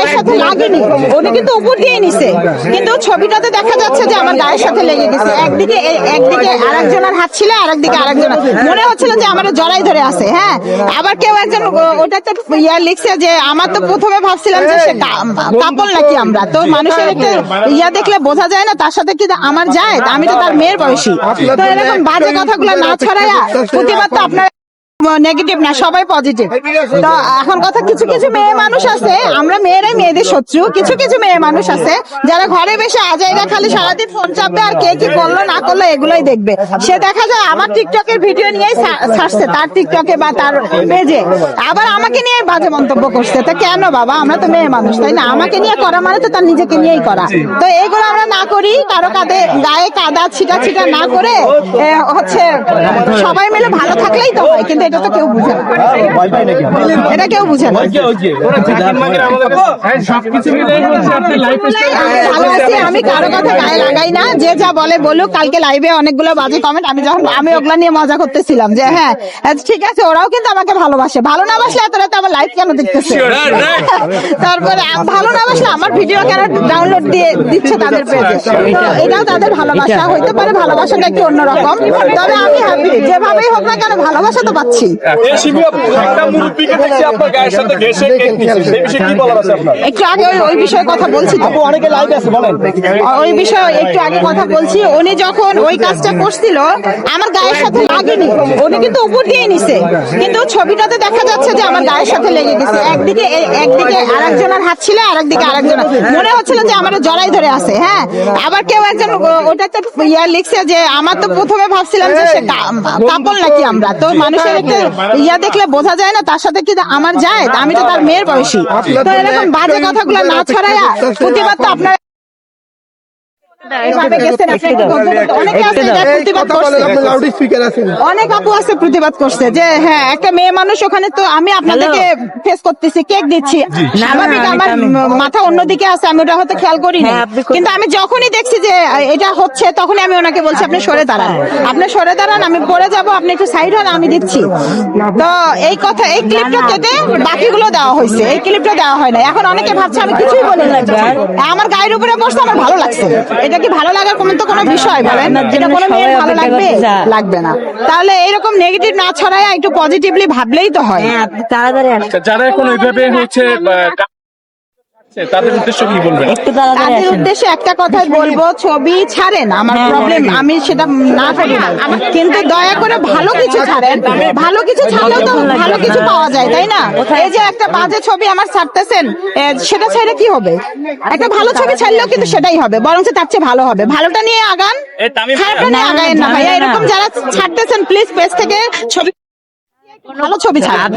গায়ের সাথে লাগেনি। উনি কিন্তু উপর দিয়ে নিছে। কিন্তু ছবিটাতে দেখা যাচ্ছে যে আমার গায়ের সাথে লেগে গেছে। একদিকে একদিকে আরেকজনের হাত ছিল আরেকদিকে আরেকজন মনে হচ্ছিল যে আমার জড়াই ধরে আছে হ্যাঁ? আবার কেউ একজন ওটাতে ইয়া লিখছে যে আমার তো প্রথমে ভাবছিলাম যে সে কাপল নাকি আমরা? তো মানুষের একটা ইয়া দেখলে বোঝা যায় না তার সাথে কি আমার যায়? আমি তো তার মেয়ের বয়সী। তো এরকম বাজে কথাগুলো না ছড়াইয়া প্রতিবাদ তো আপনার নেগেটিভ না, সবাই পজিটিভ তো এখন কথা কিছু কিছু মেয়ে মানুষ আছে, আমরা মেয়েরাই মেয়েদের শত্রু। কিছু কিছু মেয়ে মানুষ আছে, যারা ঘরে বসে আজাইরা খালি সারাদিন ফোন চাপবে আর কে কি করল না করল এগুলোই দেখবে। সে দেখা যায় আমার টিকটকের ভিডিও নিয়েই ছাড়ছে, তার টিকটকে বা তার পেজে আবার আমাকে নিয়ে বাজে মন্তব্য করছে, তো কেন বাবা? আমরা তো মেয়ে মানুষ, তাই না? আমাকে নিয়ে করা মানে তো তার নিজেকে নিয়েই করা। তো এইগুলো আমরা না করি, কারও কাঁধে, গায়ে কাদা ছিটা ছিটা না করে হচ্ছে সবাই মিলে ভালো থাকলেই তো হয়, কিন্তু এটা তো কেউ বুঝে না। এটা কেউ বুঝে না। লাইফ আমি কারও কথা গায়ে লাগাই না। যে যা বলে বলুক কালকে লাইভে অনেকগুলো বাজে কমেন্ট আমি যখন আমি ওগুলা নিয়ে মজা করতেছিলাম যে হ্যাঁ ঠিক আছে ওরাও কিন্তু আমাকে ভালোবাসে। ভালো না বাসলে এত রাতে আমার লাইভ কেন দেখতেছে? তারপরে ভালো না বাসলে আমার ভিডিও কেন ডাউনলোড দিয়ে দিচ্ছে তাদের পেজে এটাও তাদের ভালোবাসা। হইতে পারে ভালোবাসাটা একটু অন্যরকম। তবে আমি হ্যাপি যেভাবেই হোক না কেন ভালোবাসা তো পাচ্ছি। একটা আগে ওই বিষয়ে কথা বলছি অনেকে লাইভ আছে বলেন। ওই বিষয়ে একটু আগে কথা বলছি। উনি যখন ওই কাজটা করছিল আমার গায়ের সাথে লাগেনি। উনি কিন্তু উপর দিয়ে নিছে। কিন্তু ছবিটাতে দেখা যাচ্ছে যে আমার গায়ের সাথে লেগে গেছে। একদিকে একদিকে আরেকজনের হাত ছিল আরেকদিকে আরেকজন মনে হচ্ছিল যে আমার জড়াই ধরে আছে হ্যাঁ? আবার কেউ একজন ওটাতে ইয়া লিখছে যে আমার তো প্রথমে ভাবছিলাম যে সে কাপল নাকি আমরা? তো মানুষের ইয়া দেখলে বোঝা যায় না তার সাথে কি আমার যায় আমি তো তার মেয়ের বয়সী তো এরকম বাজে কথাগুলো না ছড়াইয়া প্রতিবাদ তো আপনার অনেকে আপু আছে প্রতিবাদ করছে যে হ্যাঁ একটা মেয়ে মানুষ ওখানে তো আমি আপনাদেরকে ফেস করতেছি কেক দিচ্ছি। স্বাভাবিক আমার মাথা অন্যদিকে আছে আমি ওটা হয়তো খেয়াল করি হ্যাঁ, কিন্তু আমি যখনই দেখছি যে এটা হচ্ছে তখনই আমি ওনাকে বলছি আপনি সরে দাঁড়ান। আপনি সরে দাঁড়ান আমি পরে যাব আপনি একটু সাইড হন আমি দিচ্ছি। তো এই কথা এই ক্লিপটা কেটে বাকিগুলো দেওয়া হয়েছে। এই ক্লিপটা দেওয়া হয় না এখন অনেকে ভাবছে আমি কিছুই বলি না আমার গায়ের উপরে বসতে আমার ভালো লাগছে। এটা কি ভালো লাগার কোনো তো কোনো বিষয় বলেন? এটা কোনো মেয়ের ভালো লাগবে? লাগবে না। তাহলে এরকম নেগেটিভ না ছড়ায় একটু পজিটিভলি ভাবলেই তো হয়। হ্যাঁ তাড়াতাড়ি আসেন যারা এখন ওইভাবে হচ্ছে তাদের উদ্দেশ্য কি বলবেন? তাদের উদ্দেশ্যে একটা কথাই বলব ছবি ছাড়েন আমার হ্যাঁ, প্রবলেম হ্যাঁ। আমি সেটা না করি না। কিন্তু দয়া করে ভালো কিছু ছাড়েন। ভালো কিছু ছাড়লেও তো ভালো কিছু পাওয়া যায় তাই না? এই যে একটা বাজে ছবি আমার ছাড়তেছেন সেটা ছাড়লে কি হবে? একটা ভালো ছবি ছাড়লেও কিন্তু সেটাই হবে বরং তার চেয়ে ভালো হবে। ভালোটা নিয়ে আগান খারাপটা নিয়ে না, না, আগায়েন না ভাইয়া। এরকম যারা ছাড়তেছেন প্লিজ পেজ থেকে ছবি ভালো ছবি ছাড়েন।